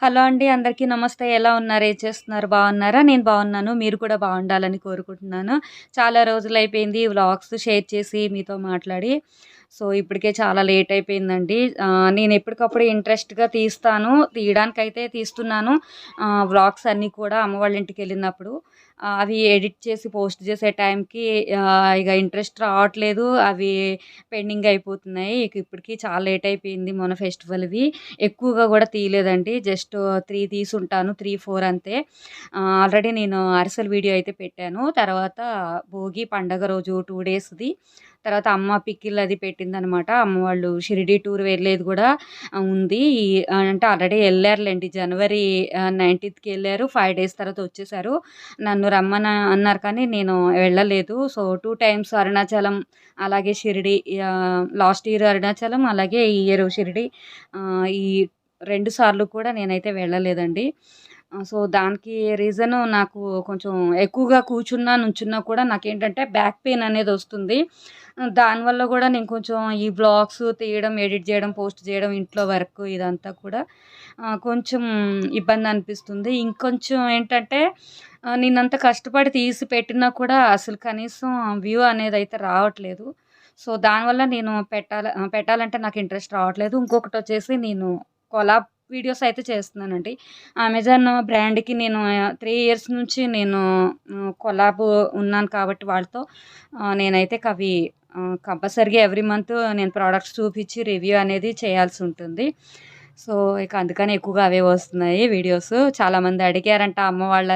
Hello అండి అందరికీ నమస్తే. ఎలా ఉన్నారు? ఏం చేస్తున్నారు? బాగున్నారా? నేను బాగున్నాను. మీరు కూడా బాగుండాలని కోరుకుంటున్నాను. చాలా రోజులు అయిపోయింది వ్లాగ్స్ షేర్ చేసి మీతో మాట్లాడి. సో ఇప్పటికే చాలా లేట్ అయిపోయిందండి. నేను ఎప్పటికప్పుడు ఇంట్రెస్ట్గా తీస్తాను. తీయడానికైతే తీస్తున్నాను. వ్లాగ్స్ అన్నీ కూడా అమ్మ వాళ్ళ ఇంటికి వెళ్ళినప్పుడు. అవి ఎడిట్ చేసి పోస్ట్ చేసే టైంకి ఇక ఇంట్రెస్ట్ రావట్లేదు. అవి పెండింగ్ అయిపోతున్నాయి. ఇక ఇప్పటికి చాలా లేట్ అయిపోయింది మొన్న ఫెస్టివల్వి. ఎక్కువగా కూడా తీయలేదండి. జస్ట్ త్రీ తీసుంటాను త్రీ ఫోర్ అంతే. ఆల్రెడీ నేను అరిసెల వీడియో అయితే పెట్టాను. తర్వాత భోగి పండగ రోజు టూ డేస్ది. తర్వాత అమ్మ పిక్కిల్ అది పెట్టిందనమాట. అమ్మ వాళ్ళు షిరిడి టూర్ వెళ్ళేది కూడా ఉంది. ఈ- అంటే ఆల్రెడీ వెళ్ళారులేండి. జనవరి నైన్టీన్త్కి వెళ్ళారు. ఫైవ్ డేస్ తర్వాత వచ్చేసారు. నన్ను రమ్మన అన్నారు కానీ నేను వెళ్ళలేదు. సో టూ టైమ్స్ అరుణాచలం అలాగే షిరిడి లాస్ట్ ఇయర్ అరుణాచలం అలాగే ఈ ఇయర్ షిరిడి ఈ రెండు సార్లు కూడా నేనైతే వెళ్ళలేదండి. సో దానికి రీజన్ నాకు కొంచెం ఎక్కువగా కూర్చున్నా నుంచున్నా కూడా నాకేంటంటే బ్యాక్ పెయిన్ అనేది వస్తుంది. దానివల్ల కూడా నేను కొంచెం ఈ బ్లాగ్స్ తీయడం ఎడిట్ చేయడం పోస్ట్ చేయడం ఇంట్లో వర్క్ ఇదంతా కూడా కొంచెం ఇబ్బంది అనిపిస్తుంది. ఇంకొంచెం ఏంటంటే నేనంత కష్టపడి తీసి పెట్టినా కూడా అసలు కనీసం వ్యూ అనేది అయితే రావట్లేదు. సో దానివల్ల నేను పెట్టాల పెట్టాలంటే నాకు ఇంట్రెస్ట్ రావట్లేదు. ఇంకొకటి వచ్చేసి నేను కొలాబ్ వీడియోస్ అయితే చేస్తున్నానండి. అమెజాన్ బ్రాండ్కి నేను త్రీ ఇయర్స్ నుంచి నేను కొలాబ్ ఉన్నాను కాబట్టి వాళ్ళతో నేనైతే కవి కంపల్సరీగా ఎవ్రీ మంత్ నేను ప్రోడక్ట్స్ చూపించి రివ్యూ అనేది చేయాల్సి ఉంటుంది. సో ఇక అందుకని ఎక్కువగా అవే వస్తున్నాయి వీడియోస్. చాలామంది అడిగారంట అమ్మ వాళ్ళ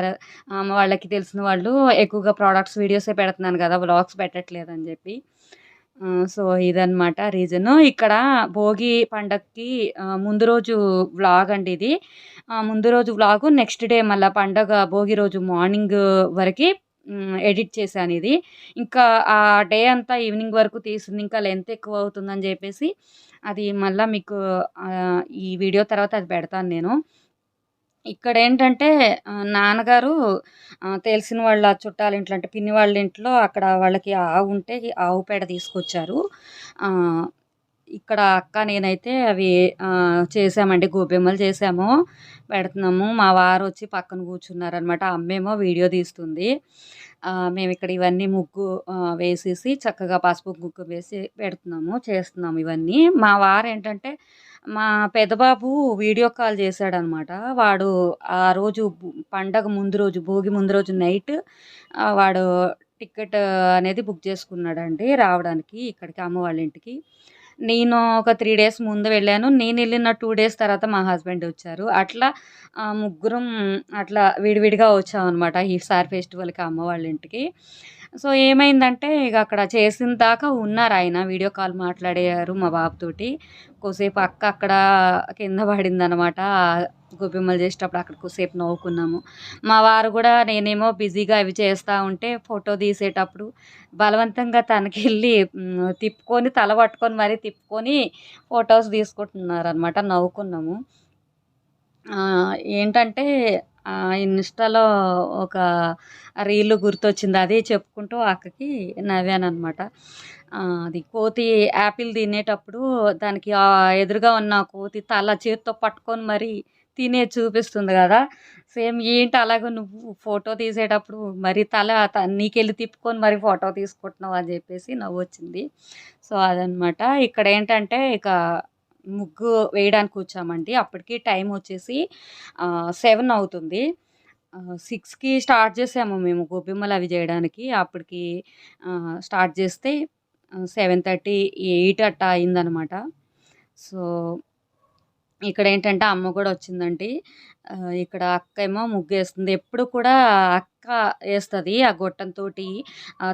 అమ్మ వాళ్ళకి తెలిసిన వాళ్ళు ఎక్కువగా ప్రోడక్ట్స్ వీడియోసే పెడుతున్నాను కదా వ్లాగ్స్ పెట్టట్లేదని చెప్పి. సో ఇదన్నమాట రీజను. ఇక్కడ భోగి పండగకి ముందు రోజు వ్లాగ్ అండి ఇది. ముందు రోజు వ్లాగు నెక్స్ట్ డే మళ్ళీ పండగ భోగి రోజు మార్నింగ్ వరకు ఎడిట్ చేశాను ఇది. ఇంకా ఆ డే అంతా ఈవినింగ్ వరకు తీసుకుంది ఇంకా లెంత్ ఎక్కువ అవుతుందని చెప్పేసి అది మళ్ళీ మీకు ఈ వీడియో తర్వాత అది పెడతాను నేను. ఇక్కడ ఏంటంటే నాన్నగారు తెలిసిన వాళ్ళ చుట్టాల ఇంట్లో అంటే పిన్ని వాళ్ళ ఇంట్లో అక్కడ వాళ్ళకి ఆవు ఉంటే ఆవు పేడ తీసుకొచ్చారు. ఇక్కడ అక్క నేనైతే అవి చేసామండి. గోబెమ్మలు చేసాము. పెడుతున్నాము. మా వారు వచ్చి పక్కన కూర్చున్నారనమాట అమ్మేమో వీడియో తీస్తుంది. మేము ఇక్కడ ఇవన్నీ ముగ్గు వేసేసి చక్కగా పసుపు ముగ్గు వేసి పెడుతున్నాము చేస్తున్నాము ఇవన్నీ. మా వారు ఏంటంటే మా పెద్దబాబు వీడియో కాల్ చేశాడనమాట. వాడు ఆ రోజు పండగ ముందు రోజు భోగి ముందు రోజు నైట్ వాడు టికెట్ అనేది బుక్ చేసుకున్నాడండి రావడానికి ఇక్కడికి అమ్మ వాళ్ళ ఇంటికి. నేను ఒక త్రీ డేస్ ముందు వెళ్ళాను. నేను వెళ్ళిన టూ డేస్ తర్వాత మా హస్బెండ్ వచ్చారు. అట్లా ముగ్గురం అట్లా విడివిడిగా వచ్చామన్నమాట ఈసారి ఫెస్టివల్కి అమ్మ వాళ్ళ ఇంటికి. సో ఏమైందంటే ఇక అక్కడ చేసిన దాకా ఉన్నారు ఆయన. వీడియో కాల్ మాట్లాడారు మా బాబుతోటి కొద్దిసేపు అక్క అక్కడ కింద పడిందనమాట గోపిమ్మలు చేసేటప్పుడు అక్కడ కొద్దిసేపు నవ్వుకున్నాము. మా వారు కూడా నేనేమో బిజీగా అవి చేస్తూ ఉంటే ఫోటో తీసేటప్పుడు బలవంతంగా తనకి వెళ్ళి తిప్పుకొని తల పట్టుకొని మరీ తిప్పుకొని ఫొటోస్ తీసుకుంటున్నారు అనమాట నవ్వుకున్నాము ఏంటంటే ఇన్స్టాలో ఒక రీల్ గుర్తొచ్చింది. అది చెప్పుకుంటూ అక్కకి నవ్వానమాట అది కోతి యాపిల్ తినేటప్పుడు దానికి ఎదురుగా ఉన్న కోతి తల చేతితో పట్టుకొని మరి తినే చూపిస్తుంది కదా. సేమ్ ఏంటి అలాగే నువ్వు ఫోటో తీసేటప్పుడు మరి తల త- నీకెళ్ళి తిప్పుకొని మరి ఫోటో తీసుకుంటున్నావు అని చెప్పేసి నవ్వు వచ్చింది సో అదనమాట ఇక్కడ ఏంటంటే ఇక ముగ్గు వేయడానికి వచ్చామండి. అప్పటికి టైం వచ్చేసి సెవెన్ అవుతుంది. సిక్స్కి స్టార్ట్ చేసాము మేము గోపిమ్మలు అవి చేయడానికి. అప్పటికి స్టార్ట్ చేస్తే సెవెన్ థర్టీ ఎయిట్ అట్టా అయిందనమాట. సో ఇక్కడ ఏంటంటే అమ్మ కూడా వచ్చిందండి. ఇక్కడ అక్క ఏమో ముగ్గు వేస్తుంది ఎప్పుడు కూడా అక్క అక్క వేస్తుంది ఆ గొట్టంతో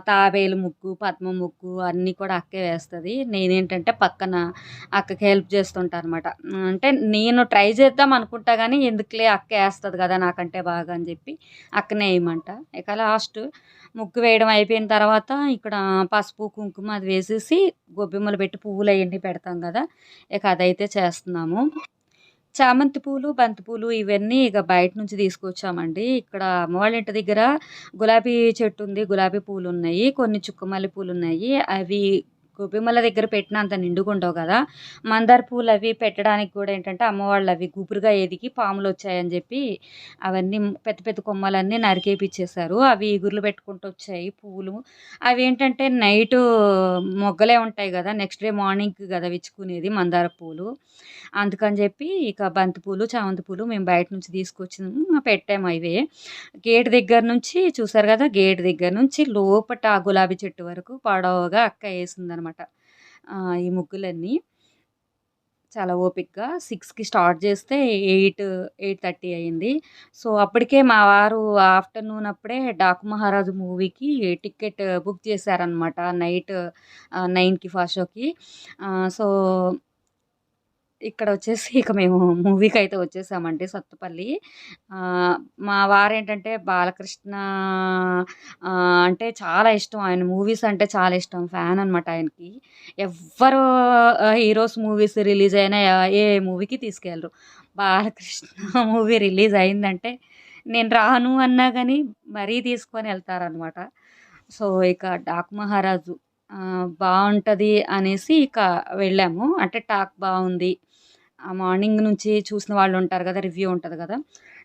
తాబేలు ముగ్గు పద్మ ముగ్గు అన్నీ కూడా అక్కే వేస్తుంది. నేనేంటంటే పక్కన అక్కకి హెల్ప్ చేస్తుంటా అనమాట అంటే నేను ట్రై చేద్దాం అనుకుంటా కానీ ఎందుకులే అక్క వేస్తుంది కదా నాకంటే బాగా అని చెప్పి అక్కనే వేయమంట. ఇక లాస్ట్ ముగ్గు వేయడం అయిపోయిన తర్వాత ఇక్కడ పసుపు కుంకుమ అది వేసేసి గొబ్బెమ్మలు పెట్టి పువ్వులు అవన్నీ పెడతాం కదా ఇక అదైతే చేస్తున్నాము. చామంతి పూలు బంతి పూలు ఇవన్నీ ఇక బయట నుంచి తీసుకొచ్చామండి. ఇక్కడ అమ్మవాళ్ళ ఇంటి దగ్గర గులాబీ చెట్టు ఉంది గులాబీ పూలు ఉన్నాయి కొన్ని చుక్కమల్లి పూలు ఉన్నాయి. అవి గోపిమల్ల దగ్గర పెట్టినంత నిండుకుంటావు కదా. మందార పూలు అవి పెట్టడానికి కూడా ఏంటంటే అమ్మవాళ్ళు అవి గుబురుగా ఎదిగి పాములు వచ్చాయని చెప్పి అవన్నీ పెద్ద పెద్ద కొమ్మలన్నీ నరికేపిచ్చేశారు. అవి ఇగుర్లు పెట్టుకుంటూ వచ్చాయి పువ్వులు అవి ఏంటంటే నైట్ మొగ్గలే ఉంటాయి కదా నెక్స్ట్ డే మార్నింగ్ కదా విచ్చుకునేది మందార పూలు. అందుకని చెప్పి ఇక బంతిపూలు చామంతి పూలు మేము బయట నుంచి తీసుకొచ్చి పెట్టాము అవే. గేట్ దగ్గర నుంచి చూసారు కదా గేట్ దగ్గర నుంచి లోపట ఆ గులాబీ చెట్టు వరకు పొడవుగా అక్క వేసిందనమాట. ఈ ముగ్గులన్నీ. చాలా ఓపిక్గా సిక్స్కి స్టార్ట్ చేస్తే ఎయిట్ ఎయిట్ థర్టీ అయింది. సో అప్పటికే మా వారు ఆఫ్టర్నూన్ అప్పుడే డాకు మహారాజు మూవీకి టికెట్ బుక్ చేశారనమాట నైట్ నైన్కి ఫస్ట్ షోకి సో ఇక్కడ వచ్చేసి ఇక మేము మూవీకి అయితే వచ్చేసామండి సత్తుపల్లి. మా వారేంటంటే బాలకృష్ణ అంటే చాలా ఇష్టం. ఆయన మూవీస్ అంటే చాలా ఇష్టం. ఫ్యాన్ అనమాట ఆయనకి. ఎవ్వరు హీరోస్ మూవీస్ రిలీజ్ అయినా ఏ మూవీకి తీసుకెళ్ళరు. బాలకృష్ణ మూవీ రిలీజ్ అయిందంటే నేను రాను అన్నా కానీ మరీ తీసుకొని వెళ్తారనమాట సో ఇక డాక్ మహారాజు బాగుంటుంది అనేసి ఇక వెళ్ళాము. అంటే టాక్ బాగుంది మార్నింగ్ నుంచి చూసిన వాళ్ళు ఉంటారు కదా రివ్యూ ఉంటుంది కదా.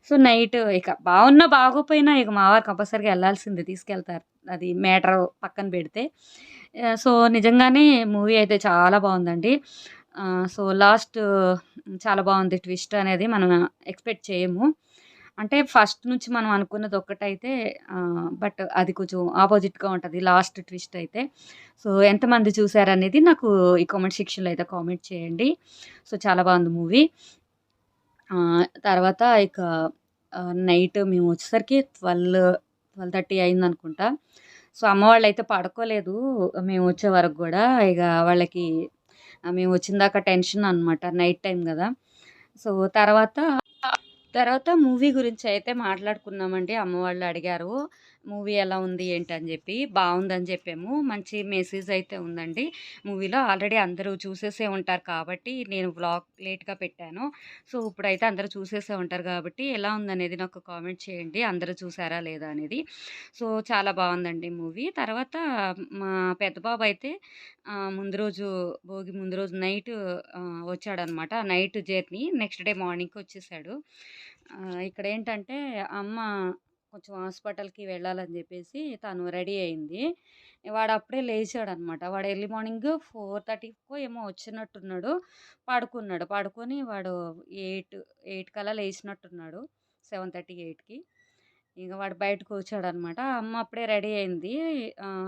సో నైట్ ఇక బాగున్నా బాగోపోయినా ఇక మా వారు కంపల్సరీగా వెళ్ళాల్సిందే తీసుకెళ్తారు. అది మ్యాటర్ పక్కన పెడితే. సో నిజంగానే మూవీ అయితే చాలా బాగుందండి. సో లాస్ట్ చాలా బాగుంది ట్విస్ట్ అనేది మనం ఎక్స్పెక్ట్ చేయము. అంటే ఫస్ట్ నుంచి మనం అనుకున్నది ఒక్కటైతే బట్ అది కొంచెం ఆపోజిట్గా ఉంటుంది లాస్ట్ ట్విస్ట్ అయితే. సో ఎంతమంది చూసారనేది నాకు ఈ కామెంట్ సెక్షన్లో అయితే కామెంట్ చేయండి. సో చాలా బాగుంది మూవీ. తర్వాత ఇక నైట్ మేము వచ్చేసరికి ట్వెల్వ్ ట్వెల్వ్ థర్టీ అయింది అనుకుంటా సో అమ్మ వాళ్ళు అయితే పడుకోలేదు మేము వచ్చే వరకు కూడా. ఇక వాళ్ళకి మేము వచ్చిందాక టెన్షన్ అనమాట నైట్ టైం కదా. సో తర్వాత తర్వాత మూవీ గురించి అయితే మాట్లాడుకున్నామండి అమ్మ వాళ్ళు అడిగారు. మూవీ ఎలా ఉంది ఏంటని చెప్పి బాగుందని చెప్పాము. మంచి మెసేజ్ అయితే ఉందండి. మూవీలో ఆల్రెడీ అందరూ చూసేసే ఉంటారు కాబట్టి నేను బ్లాగ్ లేట్గా పెట్టాను. సో ఇప్పుడైతే అందరూ చూసేసే ఉంటారు కాబట్టి ఎలా ఉందనేది నాకు కామెంట్ చేయండి. అందరూ చూసారా లేదా అనేది. సో చాలా బాగుందండి మూవీ. తర్వాత మా పెద్ద బాబు అయితే ముందు రోజు భోగి ముందు రోజు night వచ్చాడనమాట. Night journey. Next day మార్నింగ్కి వచ్చేసాడు. ఇక్కడ ఏంటంటే అమ్మ కొంచెం హాస్పిటల్కి వెళ్ళాలని చెప్పేసి తను రెడీ అయింది. వాడు అప్పుడే లేచాడనమాట. వాడు ఎర్లీ మార్నింగ్ ఫోర్ థర్టీకో ఏమో వచ్చినట్టున్నాడు. పడుకున్నాడు. పడుకొని వాడు ఎయిట్ ఎయిట్ కల్లా లేచినట్టున్నాడు. సెవెన్ థర్టీ ఎయిట్కి. ఇక వాడు బయటకు వచ్చాడనమాట. అమ్మ అప్పుడే రెడీ అయింది.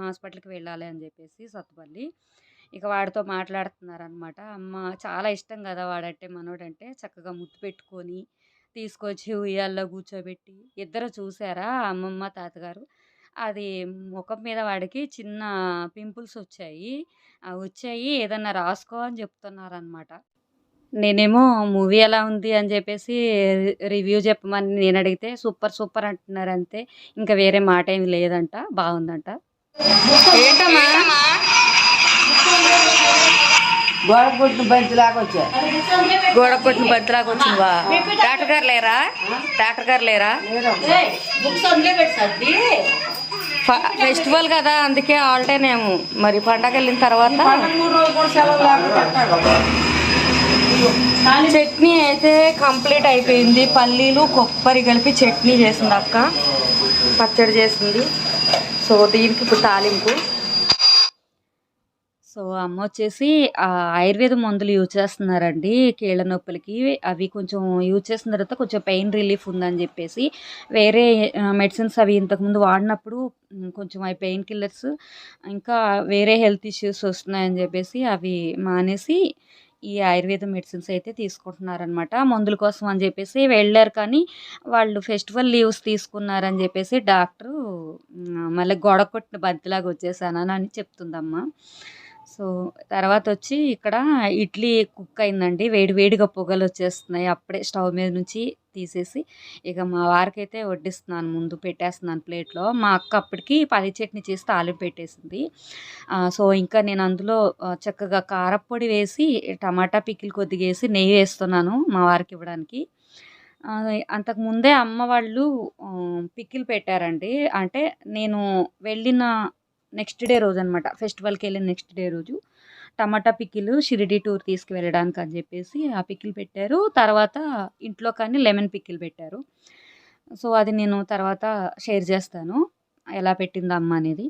హాస్పిటల్కి వెళ్ళాలి అని చెప్పేసి సత్తుపల్లి. ఇక వాడితో మాట్లాడుతున్నారనమాట. అమ్మ చాలా ఇష్టం కదా వాడంటే మనోడంటే చక్కగా ముద్దు పెట్టుకొని తీసుకొచ్చి ఉయ్యాల్లో కూర్చోబెట్టి ఇద్దరు చూసారా అమ్మమ్మ తాతగారు? అది ముఖం మీద వాడికి చిన్న పింపుల్స్ వచ్చాయి. వచ్చాయి ఏదన్నా రాసుకో అని చెప్తున్నారనమాట నేనేమో మూవీ ఎలా ఉంది అని చెప్పేసి రివ్యూ చెప్పమని నేను అడిగితే సూపర్ సూపర్ అంటున్నారు అంతే. ఇంకా వేరే మాట ఏమి లేదంట బాగుందంట. ఏంటమ్మా? గోడ కొట్టిన బంతిలాగా వచ్చా గోడ కొట్టిన బంతిలాగా వచ్చిందివా డాక్టర్ గారు లేరా? డాక్టర్ గారు లేరా? ఫెస్టివల్ కదా అందుకే ఆల్టేనేమో మరి పండగ వెళ్ళిన తర్వాత? చట్నీ అయితే కంప్లీట్ అయిపోయింది. పల్లీలు కొబ్బరి కలిపి చట్నీ చేసింది అక్క. పచ్చడి చేసింది. సో దీనికి ఇప్పుడు తాలింపు. సో అమ్మ వచ్చేసి ఆయుర్వేద మందులు యూజ్ చేస్తున్నారండి కీళ్ళ నొప్పులకి. అవి కొంచెం యూజ్ చేసిన తర్వాత కొంచెం పెయిన్ రిలీఫ్ ఉందని చెప్పేసి వేరే మెడిసిన్స్ అవి ఇంతకుముందు వాడినప్పుడు కొంచెం అవి పెయిన్ కిల్లర్స్ ఇంకా వేరే హెల్త్ ఇష్యూస్ వస్తున్నాయని చెప్పేసి అవి మానేసి ఈ ఆయుర్వేద మెడిసిన్స్ అయితే తీసుకుంటున్నారనమాట మందుల కోసం అని చెప్పేసి వెళ్ళారు కానీ వాళ్ళు ఫెస్టివల్ లీవ్స్ తీసుకున్నారని చెప్పేసి డాక్టరు మళ్ళీ గోడ కొట్టిన బంతిలాగా వచ్చేసానని అని చెప్తుందమ్మా. సో తర్వాత వచ్చి ఇక్కడ ఇడ్లీ కుక్ అయిందండి వేడి వేడిగా పొగలు వచ్చేస్తున్నాయి అప్పుడే స్టవ్ మీద నుంచి తీసేసి ఇక మా వారికి అయితే వడ్డిస్తున్నాను. ముందు పెట్టేస్తున్నాను ప్లేట్లో. మా అక్క అప్పటికి పది చట్నీ చేసి తాలింపు పెట్టేసింది. సో ఇంకా నేను అందులో చక్కగా కారప్పొడి వేసి టమాటా పికిల్ కొద్దిగా వేసి నెయ్యి వేస్తున్నాను మా వారికి ఇవ్వడానికి. అంతకుముందే అమ్మ వాళ్ళు పికిల్ పెట్టారండి. అంటే నేను వెళ్ళిన నెక్స్ట్ డే రోజు అనమాట ఫెస్టివల్కి వెళ్ళిన నెక్స్ట్ డే రోజు టమాటా పికిల్ షిరిడి టూర్ తీసుకువెళ్ళడానికి అని చెప్పేసి ఆ పికిల్ పెట్టారు. తర్వాత ఇంట్లో కానీ లెమన్ పికిల్ పెట్టారు. సో అది నేను తర్వాత షేర్ చేస్తాను. ఎలా పెట్టింది అమ్మ అనేది.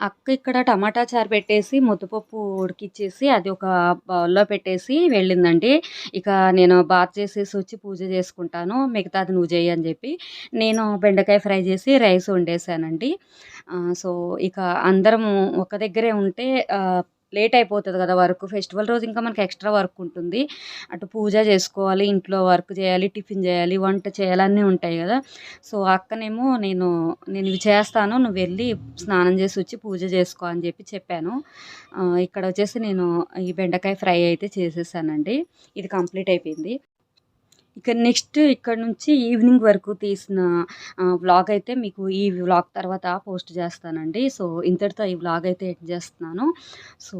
అక్క ఇక్కడ టమాటా చారు పెట్టేసి ముద్దపప్పు ఉడికిచ్చేసి అది ఒక బౌల్లో పెట్టేసి వెళ్ళిందండి. ఇక నేను బాత్ చేసేసి వచ్చి పూజ చేసుకుంటాను. మిగతాది నువ్వు చేయి అని చెప్పి నేను బెండకాయ ఫ్రై చేసి రైస్ వండేసానండి. సో ఇక అందరం ఒక దగ్గరే ఉంటే లేట్ అయిపోతుంది కదా వర్క్. ఫెస్టివల్ రోజు ఇంకా మనకి ఎక్స్ట్రా వర్క్ ఉంటుంది. అటు పూజ చేసుకోవాలి ఇంట్లో వర్క్ చేయాలి టిఫిన్ చేయాలి వంట చేయాలి అన్నీ ఉంటాయి కదా. సో అక్కనేమో నేను నేను ఇవి చేస్తాను. నువ్వు వెళ్ళి స్నానం చేసి వచ్చి పూజ చేసుకో అని చెప్పి చెప్పాను. ఇక్కడ వచ్చేసి నేను ఈ బెండకాయ ఫ్రై అయితే చేసేసానండి. ఇది కంప్లీట్ అయిపోయింది. ఇక నెక్స్ట్ ఇక్కడ నుంచి ఈవినింగ్ వరకు తీసిన వ్లాగ్ అయితే మీకు ఈ వ్లాగ్ తర్వాత పోస్ట్ చేస్తానండి. సో ఇంతటితో ఈ వ్లాగ్ అయితే ఎండ్ చేస్తున్నాను. సో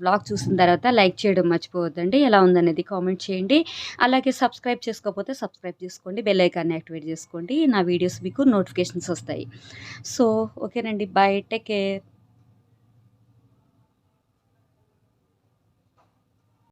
వ్లాగ్ చూసిన తర్వాత లైక్ చేయడం మర్చిపోవద్దండి. ఎలా ఉందనేది కామెంట్ చేయండి. అలాగే సబ్స్క్రైబ్ చేసుకోకపోతే సబ్స్క్రైబ్ చేసుకోండి. బెల్ ఐకాన్ని యాక్టివేట్ చేసుకోండి. నా వీడియోస్ మీకు నోటిఫికేషన్స్ వస్తాయి. సో ఓకేనండి. బాయ్. Take care.